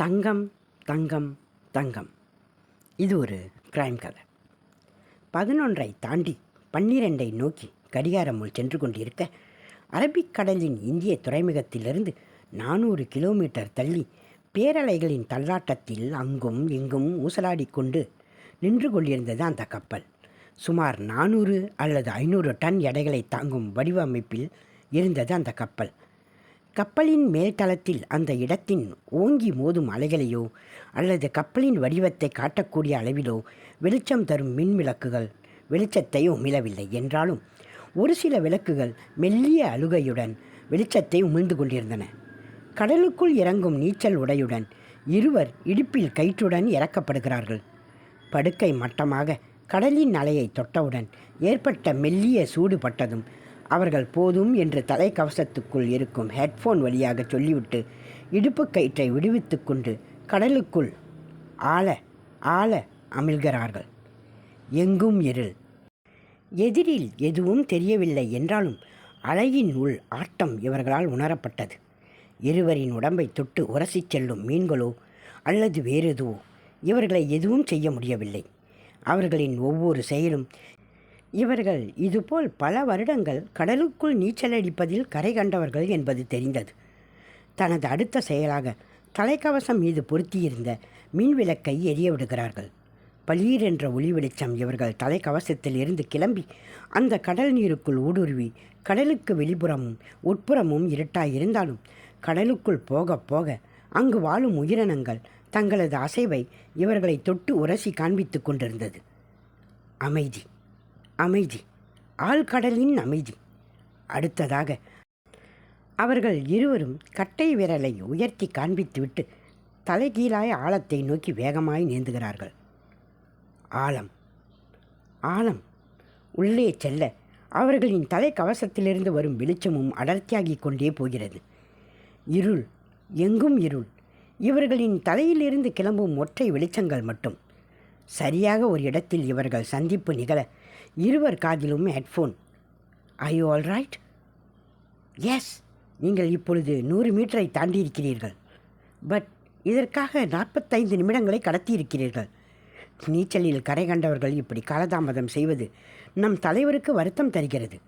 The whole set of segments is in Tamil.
தங்கம் தங்கம் தங்கம். இது ஒரு கிரைம் கதை. பதினொன்றை தாண்டி பன்னிரெண்டை நோக்கி கடிகாரம் சென்று கொண்டிருக்க அரபிக்கடலின் இந்திய துறைமுகத்திலிருந்து நானூறு கிலோமீட்டர் தள்ளி பேரலைகளின் தள்ளாட்டத்தில் அங்கும் இங்கும் ஊசலாடிக் கொண்டு நின்று கொண்டிருந்தது அந்த கப்பல். சுமார் நானூறு அல்லது ஐநூறு டன் எடைகளை தாங்கும் வடிவமைப்பில் இருந்தது அந்த கப்பல். கப்பலின் மேல்தளத்தில் அந்த இடத்தின் ஓங்கி மோதும் அலைகளையோ அல்லது கப்பலின் வடிவத்தை காட்டக்கூடிய அளவிலோ வெளிச்சம் தரும் மின் விளக்குகள் வெளிச்சத்தை உமிழவில்லை என்றாலும் ஒரு சில விளக்குகள் மெல்லிய அழுகையுடன் வெளிச்சத்தை உமிழ்ந்து கொண்டிருந்தன. கடலுக்குள் இறங்கும் நீச்சல் உடையுடன் இருவர் இடுப்பில் கயிற்றுடன் இறக்கப்படுகிறார்கள். படுக்கை மட்டமாக கடலின் அலையை தொட்டவுடன் ஏற்பட்ட மெல்லிய சூடுபட்டதும் அவர்கள் போதும் என்று தலைக்கவசத்துக்குள் இருக்கும் ஹெட்ஃபோன் வழியாக சொல்லிவிட்டு இடுப்பு கயிற்றை விடுவித்து கொண்டு கடலுக்குள் ஆழ ஆழ அமிழ்கிறார்கள். எங்கும் இருள். எதிரில் எதுவும் தெரியவில்லை என்றாலும் அலையின் உள் ஆட்டம் இவர்களால் உணரப்பட்டது. இருவரின் உடம்பை தொட்டு உரசிச் செல்லும் மீன்களோ அல்லது வேறு எதுவோ இவர்களை எதுவும் செய்ய முடியவில்லை. அவர்களின் ஒவ்வொரு செயலும் இவர்கள் இதுபோல் பல வருடங்கள் கடலுக்குள் நீச்சல் அடிப்பதில் கரை கண்டவர்கள் என்பது தெரிந்தது. தனது அடுத்த செயலாக தலைக்கவசம் மீது பொருத்தியிருந்த மின் விளக்கை எரிய விடுகிறார்கள். பளீர் என்ற ஒளி வெளிச்சம் இவர்கள் தலைக்கவசத்தில் இருந்து கிளம்பி அந்த கடல் நீருக்குள் ஊடுருவி கடலுக்கு வெளிப்புறமும் உட்புறமும் இருட்டாய் இருந்தாலும் கடலுக்குள் போக போக அங்கு வாழும் உயிரினங்கள் தங்களது அசைவை இவர்களை தொட்டு உரசி காண்பித்துக் கொண்டிருந்தது. அமைதி. அமைதி. ஆழ்கடலின் அமைதி. அடுத்ததாக அவர்கள் இருவரும் கட்டை விரலை உயர்த்தி காண்பித்துவிட்டு தலைகீழாய் ஆழத்தை நோக்கி வேகமாய் நீந்துகிறார்கள். ஆழம். ஆழம். உள்ளே செல்ல அவர்களின் தலைக்கவசத்திலிருந்து வரும் வெளிச்சமும் அடர்த்தியாகிக் கொண்டே போகிறது. இருள். எங்கும் இருள். இவர்களின் தலையிலிருந்து கிளம்பும் ஒற்றை வெளிச்சங்கள் மட்டும். சரியாக ஒரு இடத்தில் இவர்கள் சந்திப்பு நிகழ இருவர் காதிலும் headphone I you all right yes நீங்கள் இப்பொழுது நூறு மீட்டரை தாண்டியிருக்கிறீர்கள். பட் இதற்காக நாற்பத்தைந்து நிமிடங்களை கடத்தியிருக்கிறீர்கள். நீச்சலில் கரை கண்டவர்கள் இப்படி காலதாமதம் செய்வது நம் தலைவருக்கு வருத்தம் தருகிறது.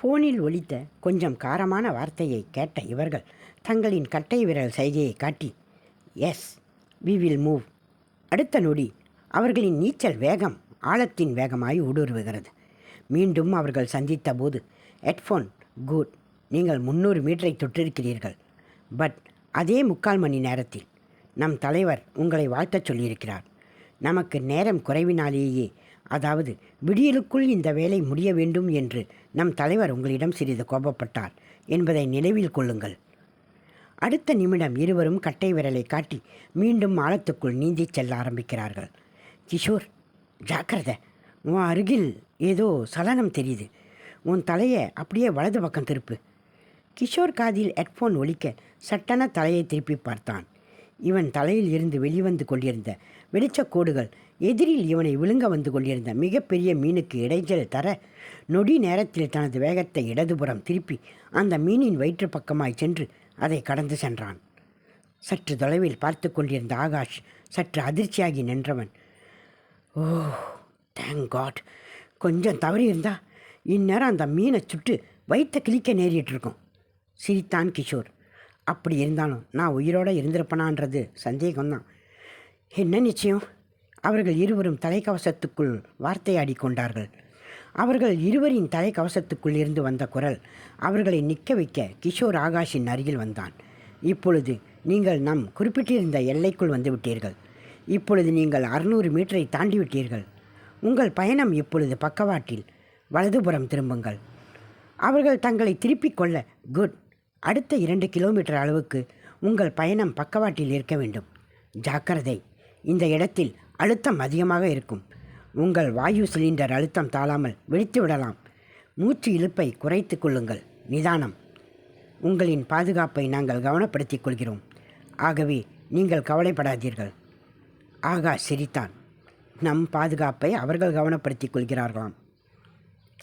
ஃபோனில் ஒலித்த கொஞ்சம் காரமான வார்த்தையை கேட்ட இவர்கள் தங்களின் கட்டை விரல் சைகையை காட்டி எஸ் வி வில் மூவ் அடுத்த நொடி அவர்களின் நீச்சல் வேகம் ஆழத்தின் வேகமாய் ஊடுருவுகிறது. மீண்டும் அவர்கள் சந்தித்த போது ஹெட்ஃபோன் குட். நீங்கள் முந்நூறு மீட்டரை தொற்றிருக்கிறீர்கள் பட் அதே முக்கால் மணி நேரத்தில் நம் தலைவர் உங்களை வாழ்த்தச் சொல்லியிருக்கிறார். நமக்கு நேரம் குறைவினாலேயே அதாவது விடியலுக்குள் இந்த வேலை முடிய வேண்டும் என்று நம் தலைவர் உங்களிடம் சிறிது கோபப்பட்டார் என்பதை நினைவில் கொள்ளுங்கள். அடுத்த நிமிடம் இருவரும் கட்டை விரலை காட்டி மீண்டும் ஆழத்துக்குள் நீந்திச் செல்ல ஆரம்பிக்கிறார்கள். கிஷோர் ஜாக்கிரதை. உன் அருகில் ஏதோ சலனம் தெரியுது. உன் தலையை அப்படியே வலது பக்கம் திருப்பு. கிஷோர் காதில் ஹெட்ஃபோன் ஒலிக்க சட்டென தலையை திருப்பி பார்த்தான். இவன் தலையில் இருந்து வெளிவந்து கொண்டிருந்த வெளிச்சக்கோடுகள் எதிரில் இவனை விழுங்க வந்து கொண்டிருந்த மிகப்பெரிய மீனுக்கு இடைஞ்சல் தர நொடி நேரத்தில் தனது வேகத்தை இடதுபுறம் திருப்பி அந்த மீனின் வயிற்று பக்கமாய் சென்று அதை கடந்து சென்றான். சற்று தொலைவில் பார்த்து கொண்டிருந்த ஆகாஷ் சற்று அதிர்ச்சியாகி நின்றவன் ஓ தேங்க் காட் கொஞ்சம் தவறி இருந்தா இந்நேரம் அந்த மீனை சுட்டு வயிற்ற கிழிக்க நேரிட்டு இருக்கோம் சிரித்தான் கிஷோர். அப்படி இருந்தாலும் நான் உயிரோடு இருந்திருப்பனான்றது சந்தேகம்தான். என்ன நிச்சயம்? அவர்கள் இருவரும் தலைக்கவசத்துக்குள் வார்த்தையாடி கொண்டார்கள். அவர்கள் இருவரின் தலைக்கவசத்துக்குள் இருந்து வந்த குரல் அவர்களை நிற்க வைக்க கிஷோர் ஆகாஷின் அருகில் வந்தான். இப்பொழுது நீங்கள் நம் குறிப்பிட்டிருந்த எல்லைக்குள் வந்துவிட்டீர்கள் இப்பொழுது நீங்கள் அறுநூறு மீட்டரை தாண்டி விட்டீர்கள் உங்கள் பயணம் இப்பொழுது பக்கவாட்டில் வலதுபுறம் திரும்புங்கள். அவர்கள் தங்களை திருப்பிக் கொள்ள குட். அடுத்த இரண்டு கிலோமீட்டர் அளவுக்கு உங்கள் பயணம் பக்கவாட்டில் இருக்க வேண்டும். ஜாக்கிரதை. இந்த இடத்தில் அழுத்தம் அதிகமாக இருக்கும். உங்கள் வாயு சிலிண்டர் அழுத்தம் தாழாமல் வெடித்து விடலாம். மூச்சு இழுப்பை குறைத்து கொள்ளுங்கள். நிதானம். உங்களின் பாதுகாப்பை நாங்கள் கவனப்படுத்திக் கொள்கிறோம். ஆகவே நீங்கள் கவலைப்படாதீர்கள். ஆகா சிரித்தான். நம் பாதுகாப்பை அவர்கள் கவனப்படுத்திக் கொள்கிறார்களாம்.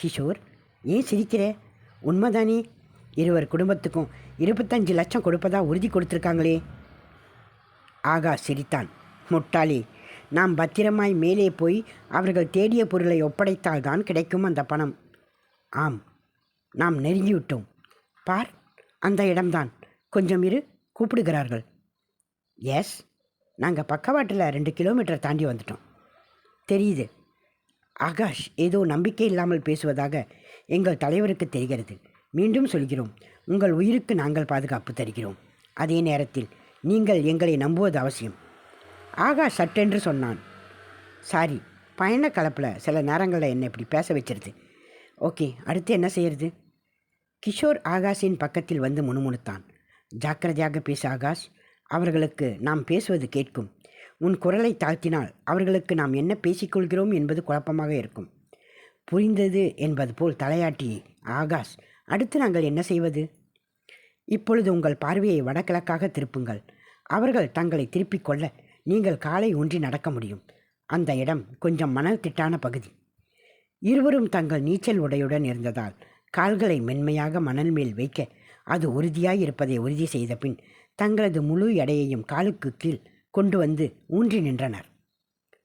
கிஷோர் ஏன் சிரிக்கிறே? உண்மைதானே. இருவர் குடும்பத்துக்கும் இருபத்தஞ்சு லட்சம் கொடுப்பதா உறுதி கொடுத்துருக்காங்களே. ஆகா சிரித்தான். முட்டாளி நாம் பத்திரமாய் மேலே போய் அவர்கள் தேடிய பொருளை ஒப்படைத்தால்தான் கிடைக்கும் அந்த பணம். ஆம் நாம் நெருங்கிவிட்டோம். பார் அந்த இடம்தான். கொஞ்சம் இரு கூப்பிடுகிறார்கள். எஸ் நாங்கள் பக்கவாட்டில் ரெண்டு கிலோமீட்டர் தாண்டி வந்துட்டோம். தெரியுது. ஆகாஷ் ஏதோ நம்பிக்கை இல்லாமல் பேசுவதாக எங்கள் தலைவருக்கு தெரிகிறது. மீண்டும் சொல்கிறோம். உங்கள் உயிருக்கு நாங்கள் பாதுகாப்பு தருகிறோம். அதே நேரத்தில் நீங்கள் எங்களை நம்புவது அவசியம். ஆகாஷ் சட்டென்று சொன்னான். சாரி பயண கலப்பில் சில நேரங்களில் என்னை இப்படி பேச வச்சிருது. ஓகே அடுத்து என்ன செய்யறது? கிஷோர் ஆகாஷின் பக்கத்தில் வந்து முணுமுணுத்தான். ஜாக்கிரதையாக பேச ஆகாஷ். அவர்களுக்கு நாம் பேசுவது கேட்கும். உன் குரலை தாழ்த்தினால் அவர்களுக்கு நாம் என்ன பேசிக்கொள்கிறோம் என்பது குழப்பமாக இருக்கும். புரிந்தது என்பது போல் தலையாட்டி ஆகாஷ் அடுத்து நாங்கள் என்ன செய்வது? இப்பொழுது உங்கள் பார்வையை வடகிழக்காக திருப்புங்கள். அவர்கள் தங்களை திருப்பிக் கொள்ள நீங்கள் காலை ஒன்றி நடக்க முடியும். அந்த இடம் கொஞ்சம் மணல் திட்டான பகுதி. இருவரும் தங்கள் நீச்சல் உடையுடன் இருந்ததால் கால்களை மென்மையாக மணல் மேல் வைக்க அது உறுதியாய் இருப்பதை உறுதி செய்த பின் தங்களது முழு எடையையும் காலுக்கு கீழ் கொண்டு வந்து ஊன்றி நின்றனர்.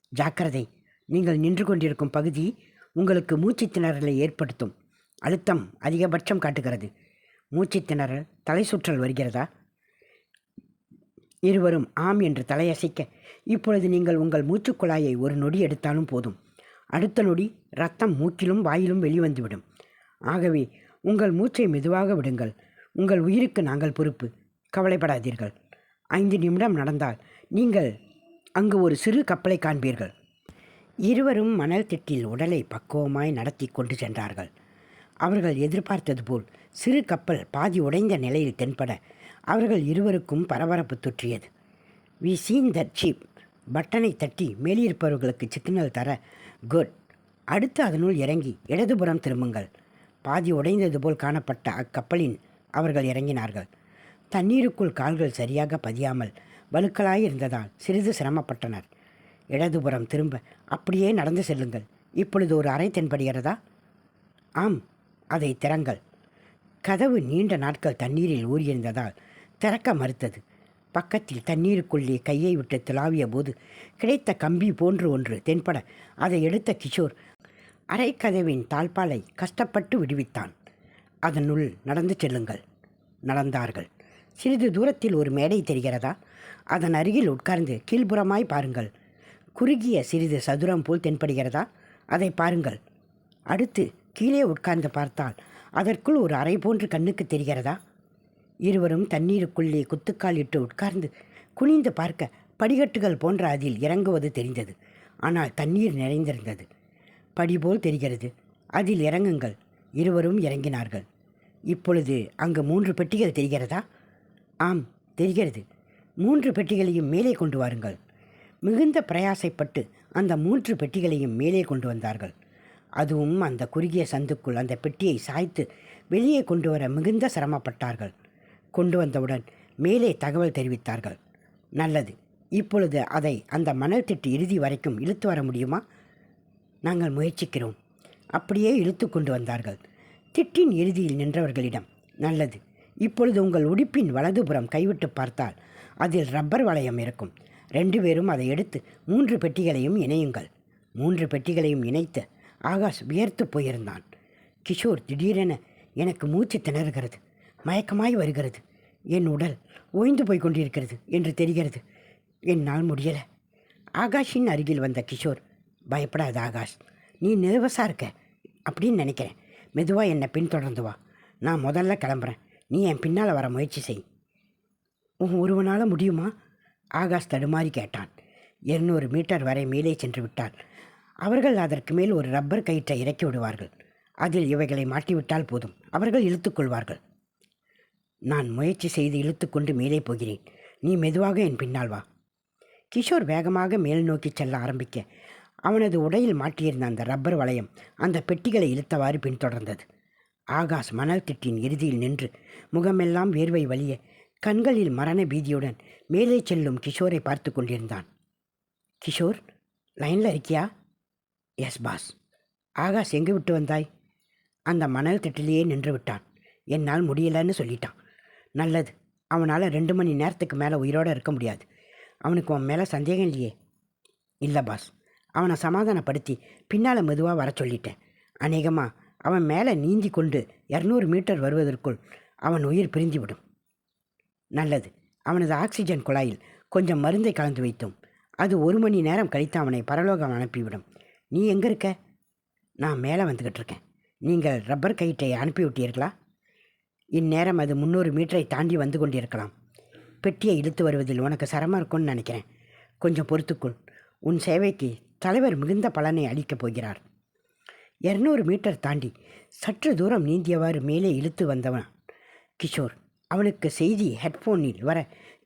ஜாக்கிரதை நீங்கள் நின்று கொண்டிருக்கும் பகுதி உங்களுக்கு மூச்சுத்திணறலை ஏற்படுத்தும். அழுத்தம் அதிகபட்சம் காட்டுகிறது. மூச்சுத்திணறல் தலை சுற்றல் வருகிறதா? இருவரும் ஆம் என்று தலையசைக்க இப்பொழுது நீங்கள் உங்கள் மூச்சுக்குழாயை ஒரு நொடி எடுத்தாலும் போதும். அடுத்த நொடி ரத்தம் மூக்கிலும் வாயிலும் வெளிவந்துவிடும். ஆகவே உங்கள் மூச்சை மெதுவாக விடுங்கள். உங்கள் உயிருக்கு நாங்கள் பொறுப்பு. கவலைப்படாதீர்கள். ஐந்து நிமிடம் நடந்தால் நீங்கள் அங்கு ஒரு சிறு கப்பலை காண்பீர்கள். இருவரும் மணல் திட்டில் உடலை பக்குவமாய் நடத்தி கொண்டு சென்றார்கள். அவர்கள் எதிர்பார்த்தது போல் சிறு கப்பல் பாதி உடைந்த நிலையில் தென்பட அவர்கள் இருவருக்கும் பரபரப்பு தொற்றியது. வி சீன் தட் சீப் பட்டனை தட்டி மேலிருப்பவர்களுக்கு சிக்னல் தர குட் அடுத்து அதனுள் இறங்கி இடதுபுறம் திரும்புங்கள். பாதி உடைந்தது போல் காணப்பட்ட அக்கப்பலின் அவர்கள் இறங்கினார்கள். தண்ணீருக்குள் கால்கள் சரியாக பதியாமல் வழுக்கலாய் இருந்ததால் சிறிது சிரமப்பட்டனர். இடதுபுறம் திரும்ப அப்படியே நடந்து செல்லுங்கள். இப்பொழுது ஒரு அறை தென்படுகிறதா? ஆம் அதை திறங்கள். கதவு நீண்ட நாட்கள் தண்ணீரில் ஊறியிருந்ததால் திறக்க மறுத்தது. பக்கத்தில் தண்ணீருக்குள்ளே கையை விட்டு துளாவிய போது கிடைத்த கம்பி போன்று ஒன்று தென்பட அதை எடுத்த கிஷோர் அரைக்கதவின் தாழ்பாலை கஷ்டப்பட்டு விடுவித்தான். அதனுள் நடந்து செல்லுங்கள். நடந்தார்கள். சிறிது தூரத்தில் ஒரு மேடை தெரிகிறதா? அதன் அருகில் உட்கார்ந்து கீழ்ப்புறமாய் பாருங்கள். குறுகிய சிறிது சதுரம் போல் தென்படுகிறதா? அதை பாருங்கள். அடுத்து கீழே உட்கார்ந்து பார்த்தால் அதற்குள் ஒரு அறை போன்று கண்ணுக்கு தெரிகிறதா? இருவரும் தண்ணீருக்குள்ளே குத்துக்கால் இட்டு உட்கார்ந்து குனிந்து பார்க்க படிக்கட்டுகள் போன்ற அதில் இறங்குவது தெரிந்தது. ஆனால் தண்ணீர் நிறைந்திருந்தது. படி போல் தெரிகிறது. அதில் இறங்குங்கள். இருவரும் இறங்கினார்கள். இப்பொழுது அங்கு மூன்று பெட்டிகள் தெரிகிறதா? ஆம் தெரிகிறது. மூன்று பெட்டிகளையும் மேலே கொண்டு வாருங்கள். மிகுந்த பிரயாசைப்பட்டு அந்த மூன்று பெட்டிகளையும் மேலே கொண்டு வந்தார்கள். அதுவும் அந்த குறுகிய சந்துக்குள் அந்த பெட்டியை சாய்த்து வெளியே கொண்டு வர மிகுந்த சிரமப்பட்டார்கள். கொண்டு வந்தவுடன் மேலே தகவல் தெரிவித்தார்கள். நல்லது இப்பொழுது அதை அந்த மணல் திட்டு இறுதி வரைக்கும் இழுத்து வர முடியுமா? நாங்கள் முயற்சிக்கிறோம். அப்படியே இழுத்து கொண்டு வந்தார்கள். திட்டின் இறுதியில் நின்றவர்களிடம் நல்லது இப்பொழுது உங்கள் உடுப்பின் வலதுபுறம் கைவிட்டு பார்த்தால் அதில் ரப்பர் வளையம் இருக்கும். ரெண்டு பேரும் அதை எடுத்து மூன்று பெட்டிகளையும் இணையுங்கள். மூன்று பெட்டிகளையும் இணைத்து ஆகாஷ் வியர்த்து போயிருந்தான். கிஷோர் திடீரென எனக்கு மூச்சு திணறுகிறது. மயக்கமாய் வருகிறது. என் உடல் ஓய்ந்து போய் கொண்டிருக்கிறது என்று தெரிகிறது. என்னால் முடியலை. ஆகாஷின் அருகில் வந்த கிஷோர் பயப்படாத ஆகாஷ் நீ நர்வஸாக இருக்க. அப்படின்னு நினைக்கிறேன். மெதுவாக என்னை பின்தொடர்ந்து வா. நான் முதல்ல கிளம்புறேன். நீ என் பின்னால் வர முயற்சி செய். உன் ஒருவனால் முடியுமா? ஆகாஷ் தடுமாறி கேட்டான். இருநூறு மீட்டர் வரை மேலே சென்று விட்டால் அவர்கள் அதற்கு மேல் ஒரு ரப்பர் கயிற்றை இறக்கி விடுவார்கள். அதில் இவைகளை மாட்டிவிட்டால் போதும். அவர்கள் இழுத்துக்கொள்வார்கள் நான் முயற்சி செய்து இழுத்துக்கொண்டு மேலே போகிறேன். நீ மெதுவாக என் பின்னால் வா. கிஷோர் வேகமாக மேல் நோக்கி செல்ல ஆரம்பிக்க அவனது உடையில் மாட்டியிருந்த அந்த ரப்பர் வளையம் அந்த பெட்டிகளை இழுத்தவாறு பின்தொடர்ந்தது. ஆகாஷ் மணல் திட்டின் இறுதியில் நின்று முகமெல்லாம் வேர்வை வலிய கண்களில் மரண பீதியுடன் மேலே செல்லும் கிஷோரை பார்த்து கொண்டிருந்தான். கிஷோர் லைனில் இருக்கியா? எஸ் பாஸ் ஆகாஷ் எங்கே விட்டு வந்தாய்? அந்த மணல் திட்டிலேயே நின்று விட்டான். என்னால் முடியலன்னு சொல்லிட்டான். நல்லது அவனால் ரெண்டு மணி நேரத்துக்கு மேலே உயிரோடு இருக்க முடியாது. அவனுக்கு உன் மேலே சந்தேகம் இல்லையே? இல்லை பாஸ் அவனை சமாதானப்படுத்தி பின்னால் மெதுவாக வர சொல்லிட்டேன். அநேகமாக அவன் மேலே நீந்தி கொண்டு இரநூறு மீட்டர் வருவதற்குள் அவன் உயிர் பிரிந்துவிடும். நல்லது. அவனது ஆக்சிஜன் குழாயில் கொஞ்சம் மருந்தை கலந்து வைத்தோம். அது ஒரு மணி நேரம் கழித்து அவனை பரலோகம் அனுப்பிவிடும். நீ எங்கே இருக்க நான் மேலே வந்துக்கிட்டு இருக்கேன் நீங்கள் ரப்பர் கயிற்றை அனுப்பிவிட்டீர்களா? இந்நேரம் அது முந்நூறு மீட்டரை தாண்டி வந்து கொண்டிருக்கலாம். பெட்டியை இழுத்து வருவதில் உனக்கு சிரமம் இருக்கும்னு நினைக்கிறேன். கொஞ்சம் பொறுத்துக்குள். உன் சேவைக்கு தலைவர் மிகுந்த பலனை அளிக்கப் போகிறார். இரநூறு மீட்டர் தாண்டி சற்று தூரம் நீந்தியவாறு மேலே இழுத்து வந்தவன் கிஷோர். அவனுக்கு செய்தி ஹெட்ஃபோனில் வர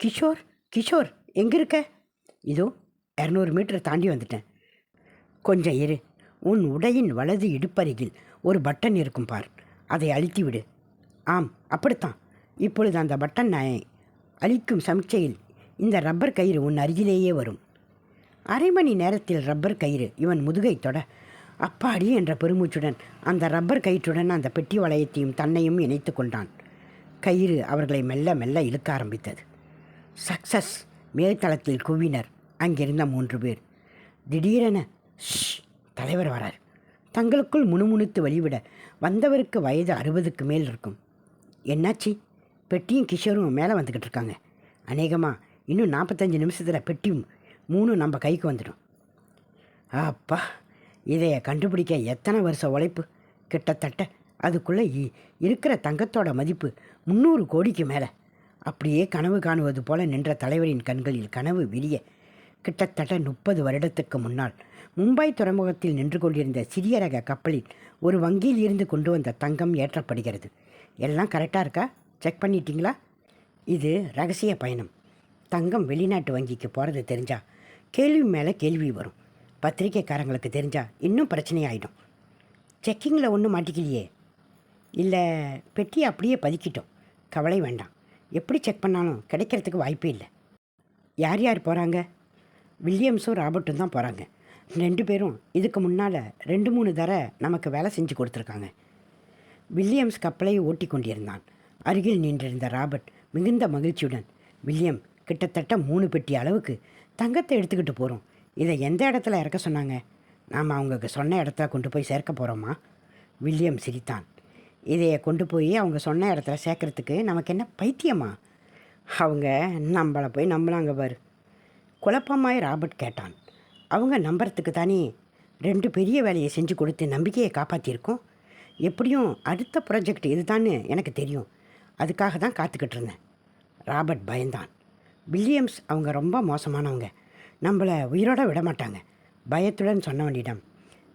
கிஷோர் கிஷோர் எங்கே இருக்க இதோ இரநூறு மீட்டர் தாண்டி வந்துட்டேன். கொஞ்சம் இரு உன் உடையின் வலது இடுப்பருகில் ஒரு பட்டன் இருக்கும் பார் அதை அழுத்தி விடு ஆம் அப்படித்தான். இப்பொழுது அந்த பட்டன் அழிக்கும் சமிச்சையில் இந்த ரப்பர் கயிறு உன் அருகிலேயே வரும். அரை மணி நேரத்தில் ரப்பர் கயிறு. இவன் முதுகை தொட அப்பாடி என்ற பெருமூச்சுடன் அந்த ரப்பர் கயிற்றுடன் அந்த பெட்டி வளையத்தையும் தன்னையும் இணைத்து கொண்டான். கயிறு அவர்களை மெல்ல மெல்ல இழுக்க ஆரம்பித்தது. சக்சஸ்! மேல்தளத்தில் குவினர். அங்கிருந்த மூன்று பேர். திடீரென ஷ்! தலைவர் வரார். தங்களுக்குள் முணுமுணுத்து வழிவிட வந்தவருக்கு வயது அறுபதுக்கு மேல் இருக்கும். என்னாச்சு? பெட்டியும் கிஷோரும் மேலே வந்துக்கிட்டு இருக்காங்க. அநேகமாக இன்னும் நாற்பத்தஞ்சு நிமிஷத்தில் பெட்டியும் மூணு நம்ம கைக்கு வந்துடும். அப்பா! இதைய கண்டுபிடிக்க எத்தனை வருஷ உழைப்பு? கிட்டத்தட்ட அதுக்குள்ளே இ- இருக்கிற தங்கத்தோட மதிப்பு முந்நூறு கோடிக்கு மேலே. அப்படியே கனவு காணுவது போல நின்ற தலைவரின் கண்களில் கனவு விரிய. கிட்டத்தட்ட முப்பது வருடத்துக்கு முன்னால் மும்பை துறைமுகத்தில் நின்று கொண்டிருந்த சிறிய ரக கப்பலில் ஒரு வங்கியில் இருந்து கொண்டு வந்த தங்கம் ஏற்றப்படுகிறது. எல்லாம் கரெக்டாக இருக்கா? செக் பண்ணிட்டீங்களா? இது ரகசிய பயணம். தங்கம் வெளிநாட்டு வங்கிக்கு போகிறது தெரிஞ்சால் கேள்வி மேலே கேள்வி வரும். பத்திரிக்கைக்காரங்களுக்கு தெரிஞ்சா இன்னும் பிரச்சனையாயிடும். செக்கிங்கில் ஒன்றும் மாட்டிக்கலையே. இல்லை பெட்டியை அப்படியே பதுக்கிட்டோம். கவலை வேண்டாம். எப்படி செக் பண்ணாலும் கிடைக்கிறதுக்கு வாய்ப்பே இல்லை. யார் யார் போகிறாங்க வில்லியம்ஸும் ராபர்ட்டும் தான் போகிறாங்க ரெண்டு பேரும் இதுக்கு முன்னால் ரெண்டு மூணு தடவை நமக்கு வேலை செஞ்சு கொடுத்துருக்காங்க. வில்லியம்ஸ் கப்பலை ஓட்டி கொண்டிருந்தான். அருகில் நின்றிருந்த ராபர்ட் மிகுந்த மகிழ்ச்சியுடன் வில்லியம் கிட்டத்தட்ட மூணு பெட்டி அளவுக்கு தங்கத்தை எடுத்துக்கிட்டு போகிறோம் இதை எந்த இடத்துல இறக்க சொன்னாங்க? நாம் அவங்களுக்கு சொன்ன இடத்துல கொண்டு போய் சேர்க்க போகிறோமா வில்லியம் சிரித்தான். இதையை கொண்டு போய் அவங்க சொன்ன இடத்துல சேர்க்கறதுக்கு நமக்கு என்ன பைத்தியமா? அவங்க நம்மளை போய் நம்பலாங்க பாரு. குழப்பமாய் ராபர்ட் கேட்டான். அவங்க நம்புறதுக்கு தானே ரெண்டு பெரிய வேலையை செஞ்சு கொடுத்து நம்பிக்கையை காப்பாற்றியிருக்கோம் எப்படியும் அடுத்த ப்ராஜெக்ட் இதுதான்னு எனக்கு தெரியும். அதுக்காக தான் காத்துக்கிட்டு இருந்தேன். ராபர்ட் பயந்தான். வில்லியம்ஸ் அவங்க ரொம்ப மோசமானவங்க. நம்மளை உயிரோட விட மாட்டாங்க. பயத்துடன் சொன்னவனிடம்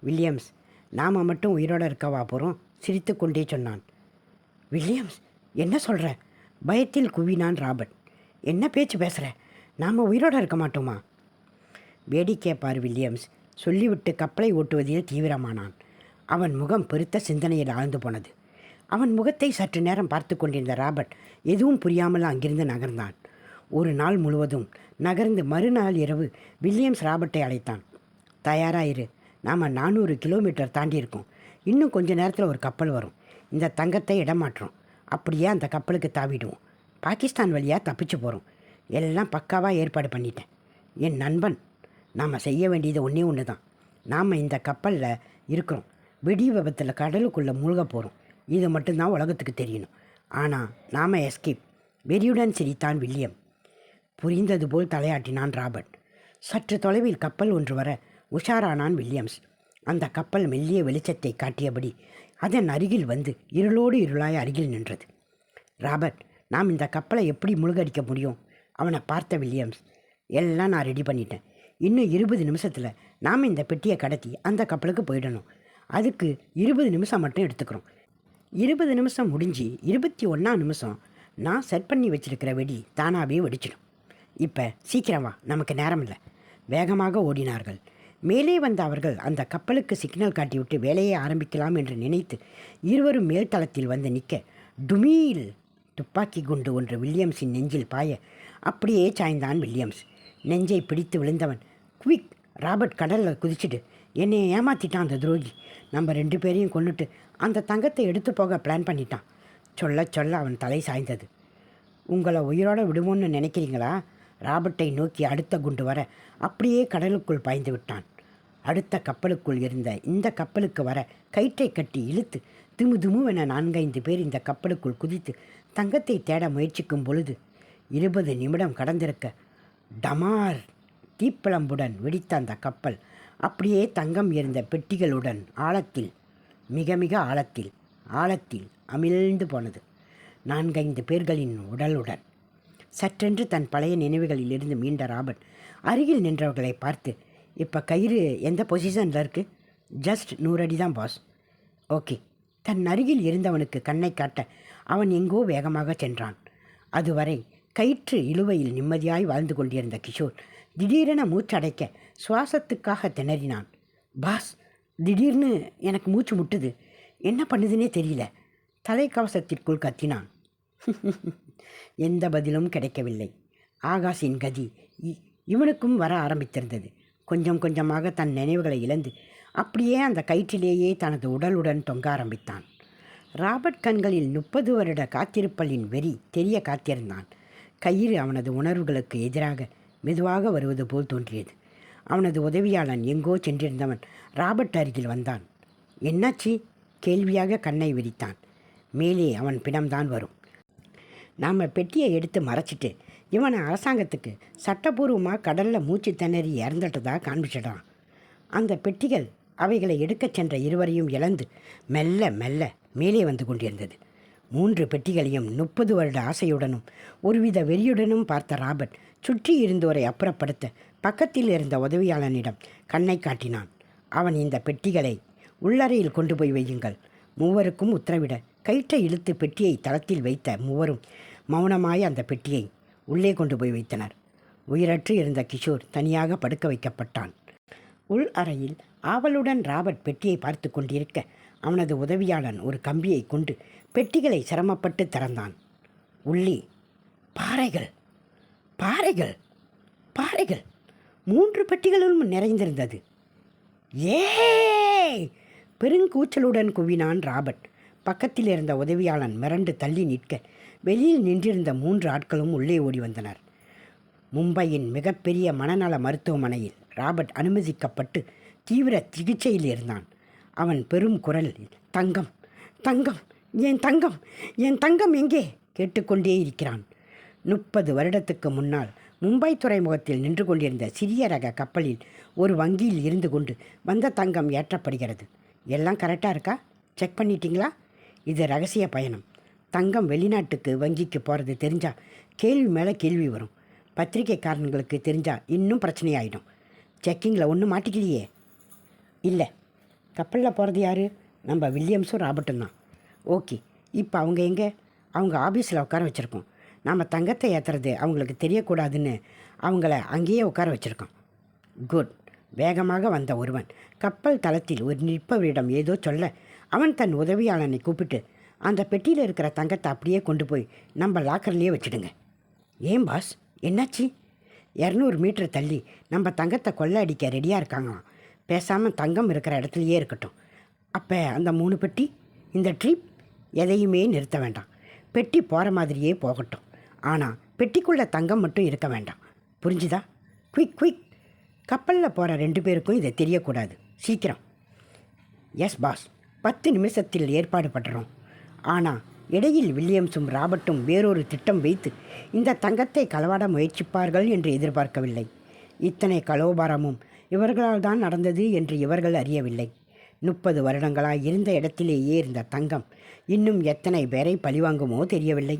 வில்லியம்ஸ் நாம் மட்டும் உயிரோட இருக்கவா போகிறோம் சிரித்துக்கொண்டே சொன்னான். வில்லியம்ஸ் என்ன சொல்கிற பயத்தில் குவினான் ராபர்ட். என்ன பேச்சு பேசுகிற நாம் உயிரோட இருக்க மாட்டோமா? வேடிக்கை பார் வில்லியம்ஸ் சொல்லிவிட்டு கப்பலை ஓட்டுவதில் தீவிரமானான். அவன் முகம் பெருத்த சிந்தனையில் ஆழ்ந்து போனது. அவன் முகத்தை சற்று நேரம் பார்த்து கொண்டிருந்த ராபர்ட் எதுவும் புரியாமல் அங்கிருந்து நகர்ந்தான். ஒரு நாள் முழுவதும் நகர்ந்து மறுநாள் இரவு வில்லியம்ஸ் ராபர்ட்டை அழைத்தான். தயாராயிரு. நாம் நானூறு கிலோமீட்டர் தாண்டியிருக்கோம். இன்னும் கொஞ்ச நேரத்தில் ஒரு கப்பல் வரும். இந்த தங்கத்தை இடமாற்றோம். அப்படியே அந்த கப்பலுக்கு தாவிடுவோம். பாகிஸ்தான் வழியாக தப்பிச்சு போகிறோம் எல்லாம் பக்காவாக ஏற்பாடு பண்ணிட்டேன். என் நண்பன். நாம் செய்ய வேண்டியது ஒன்றே ஒன்று தான் நாம் இந்த கப்பலில் இருக்கிறோம். வெடி விபத்தில் கடலுக்குள்ளே மூழ்க போகிறோம் இது மட்டும்தான் உலகத்துக்கு தெரியணும். ஆனால் நாம் எஸ்கேப். வெறியுடன் சிரித்தான் வில்லியம். புரிந்தது போல் தலையாட்டினான் ராபர்ட். சற்று தொலைவில் கப்பல் ஒன்று வர உஷாரானான் வில்லியம்ஸ். அந்த கப்பல் மெல்லிய வெளிச்சத்தை காட்டியபடி அதன் அருகில் வந்து இருளோடு இருளாய் அருகில் நின்றது. ராபர்ட் நாம் இந்த கப்பலை எப்படி முழுகடிக்க முடியும்? அவனை பார்த்த வில்லியம்ஸ். எல்லாம் நான் ரெடி பண்ணிட்டேன். இன்னும் இருபது நிமிஷத்தில் நாம் இந்த பெட்டியை கடத்தி அந்த கப்பலுக்கு போயிடணும். அதுக்கு இருபது நிமிஷம் மட்டும் எடுத்துக்கிறோம். இருபது நிமிஷம் முடிஞ்சு இருபத்தி ஒன்றாம் நிமிஷம் நான் செட் பண்ணி வச்சிருக்கிற வெடி தானாகவே வெடிச்சிடும். இப்போ சீக்கிரமா நமக்கு நேரம் இல்லை வேகமாக ஓடினார்கள். மேலே வந்த அவர்கள் அந்த கப்பலுக்கு சிக்னல் காட்டிவிட்டு வேலையை ஆரம்பிக்கலாம் என்று நினைத்து இருவரும் மேல்தளத்தில் வந்து நிற்க டுமீல்! துப்பாக்கி குண்டு ஒன்று வில்லியம்ஸின் நெஞ்சில் பாய அப்படியே சாய்ந்தான் வில்லியம்ஸ். நெஞ்சை பிடித்து விழுந்தவன் குவிக் ராபர்ட் கடலில் குதிச்சுட்டு என்னை ஏமாத்திட்டான் அந்த துரோகி. நம்ம ரெண்டு பேரையும் கொண்டுட்டு அந்த தங்கத்தை எடுத்து போக பிளான் பண்ணிட்டான். சொல்ல சொல்ல அவன் தலை சாய்ந்தது. உங்களை உயிரோடு விடுவோன்னு நினைக்கிறீங்களா? ராபர்ட்டை நோக்கி அடுத்த குண்டு வர அப்படியே கடலுக்குள் பாய்ந்து விட்டான். அடுத்த கப்பலுக்குள் இருந்த இந்த கப்பலுக்கு வர கயிற்றை கட்டி இழுத்து திமு திமுவென நான்கைந்து பேர் இந்த கப்பலுக்குள் குதித்து தங்கத்தை தேட முயற்சிக்கும் பொழுது இருபது நிமிடம் கடந்திருக்க டமார் தீப்பிழம்புடன் வெடித்த அந்த கப்பல் அப்படியே தங்கம் இருந்த பெட்டிகளுடன் ஆழத்தில் மிக மிக ஆழத்தில் ஆழத்தில் அமிழ்ந்து போனது. நான்கைந்து பேர்களின் உடலுடன் சற்றென்று தன் பழைய நினைவுகளில் இருந்து மீண்ட ராபர்ட் அருகில் நின்றவர்களை பார்த்து இப்போ கயிறு எந்த பொசிஷனில் இருக்குது ஜஸ்ட் நூறடி தான் பாஸ் ஓகே தன் அருகில் இருந்தவனுக்கு கண்ணை காட்ட அவன் எங்கோ வேகமாக சென்றான். அதுவரை கயிற்று இழுவையில் நிம்மதியாய் வாழ்ந்து கொண்டிருந்த கிஷோர் திடீரென மூச்சடைக்க சுவாசத்துக்காக திணறினான். பாஸ் திடீர்னு எனக்கு மூச்சு முட்டுது. என்ன பண்ணுதுன்னே தெரியல. தலைக்கவசத்திற்குள் கத்தினான். எந்த பதிலும் கிடைக்கவில்லை. ஆகாஷின் கதி இ- இவனுக்கும் வர ஆரம்பித்திருந்தது. கொஞ்சம் கொஞ்சமாக தன் நினைவுகளை இழந்து அப்படியே அந்த கயிற்றிலேயே தனது உடலுடன் தொங்க ஆரம்பித்தான். ராபர்ட் கண்களில் முப்பது வருட காத்திருப்பலின் வெறி தெரிய காத்திருந்தான். கயிறு அவனது உணர்வுகளுக்கு எதிராக மெதுவாக வருவது போல் தோன்றியது. அவனது உதவியாளன் எங்கோ சென்றிருந்தவன் ராபர்ட் அருகில் வந்தான். என்னாச்சு? கேள்வியாக கண்ணை விரித்தான். மேலே அவன் பிணம்தான் வரும். நாம் பெட்டியை எடுத்து மறைச்சிட்டு இவனை அரசாங்கத்துக்கு சட்டபூர்வமாக கடலில் மூச்சு திணறி இறந்துட்டதாக காண்பிச்சிடான் அந்த பெட்டிகள் அவைகளை எடுக்கச் சென்ற இருவரையும் இழந்து மெல்ல மெல்ல மேலே வந்து கொண்டிருந்தது. மூன்று பெட்டிகளையும் முப்பது வருட ஆசையுடனும் ஒருவித வெறியுடனும் பார்த்த ராபர்ட் சுற்றி இருந்தோரை அப்புறப்படுத்த பக்கத்தில் இருந்த உதவியாளனிடம் கண்ணை காட்டினான். அவன் இந்த பெட்டிகளை உள்ளறையில் கொண்டு போய் வையுங்கள். மூவருக்கும் உத்தரவிட கயிற்றை இழுத்து பெட்டியை தளத்தில் வைத்த மூவரும் மௌனமாய் அந்த பெட்டியை உள்ளே கொண்டு போய் வைத்தனர். உயிரற்று இருந்த கிஷோர் தனியாக படுக்க வைக்கப்பட்டான். உள் அறையில் ஆவலுடன் ராபர்ட் பெட்டியை பார்த்து கொண்டிருக்க அவனது உதவியாளன் ஒரு கம்பியை கொண்டு பெட்டிகளை சிரமப்பட்டு திறந்தான். உள்ளே பாறைகள் பாறைகள் பாறைகள் மூன்று பெட்டிகளும் நிறைந்திருந்தது. ஏ பெருங்கூச்சலுடன் குவினான் ராபர்ட். பக்கத்தில் இருந்த உதவியாளன் மிரண்டு தள்ளி நிற்க வெளியில் நின்றிருந்த மூன்று ஆட்களும் உள்ளே ஓடி வந்தனர். மும்பையின் மிகப்பெரிய மனநல மருத்துவமனையில் ராபர்ட் அனுமதிக்கப்பட்டு தீவிர சிகிச்சையில் இருந்தான். அவன் பெரும் குரலில் தங்கம் தங்கம் என் தங்கம் என் தங்கம் எங்கே? கேட்டுக்கொண்டே இருக்கிறான். முப்பது வருடத்துக்கு முன்னால் மும்பை துறைமுகத்தில் நின்று கொண்டிருந்த சிறிய ரக கப்பலில் ஒரு வங்கியில் இருந்து கொண்டு வந்த தங்கம் ஏற்றப்படுகிறது. எல்லாம் கரெக்டாக இருக்கா? செக் பண்ணிட்டீங்களா? இது ரகசிய பயணம். தங்கம் வெளிநாட்டுக்கு வங்கிக்கு போகிறது தெரிஞ்சால் கேள்வி மேலே கேள்வி வரும். பத்திரிக்கைக்காரங்களுக்கு தெரிஞ்சால் இன்னும் பிரச்சனையாயிடும். செக்கிங்கில் ஒன்றும் மாட்டிக்கலையே. இல்லை. கப்பலில் போகிறது யார்? நம்ம வில்லியம்ஸும் ராபர்ட்டும் தான். ஓகே. இப்போ அவங்க எங்கே? அவங்க ஆஃபீஸில் உட்கார வச்சுருக்கோம். நாம் தங்கத்தை ஏற்றுறது அவங்களுக்கு தெரியக்கூடாதுன்னு அவங்கள அங்கேயே உட்கார வச்சுருக்கோம். குட். வேகமாக வந்த ஒருவன். கப்பல் தளத்தில் ஒரு நிற்பவரிடம் ஏதோ சொல்ல அவன் தன் உதவியாளனை கூப்பிட்டு அந்த பெட்டியில் இருக்கிற தங்கத்தை அப்படியே கொண்டு போய் நம்ம லாக்கர்லேயே வச்சுடுங்க. ஏன் பாஸ் என்னாச்சு? இரநூறு மீட்டர் தள்ளி நம்ம தங்கத்தை கொள்ளை அடிக்க ரெடியாக இருக்காங்களாம். பேசாமல் தங்கம் இருக்கிற இடத்துலையே இருக்கட்டும். அப்போ அந்த மூணு பெட்டி இந்த ட்ரிப் எதையுமே நிறுத்த வேண்டாம். பெட்டி போகிற மாதிரியே போகட்டும். ஆனால் பெட்டிக்குள்ளே தங்கம் மட்டும் இருக்க வேண்டாம். புரிஞ்சுதா? குயிக் குயிக் கப்பலில் போகிற ரெண்டு பேருக்கும் இதை தெரியக்கூடாது. சீக்கிரம். எஸ் பாஸ் பத்து நிமிஷத்தில் ஏற்பாடு பண்ணுறோம் ஆனால் இடையில் வில்லியம்ஸும் ராபர்ட்டும் வேறொரு திட்டம் வைத்து இந்த தங்கத்தை களவாட முயற்சிப்பார்கள் என்று எதிர்பார்க்கவில்லை. இத்தனை கலோபாரமும் இவர்களால் தான் நடந்தது என்று இவர்கள் அறியவில்லை. முப்பது வருடங்களாய் இருந்த இடத்திலேயே இருந்த தங்கம் இன்னும் எத்தனை பேரை பழிவாங்குமோ தெரியவில்லை.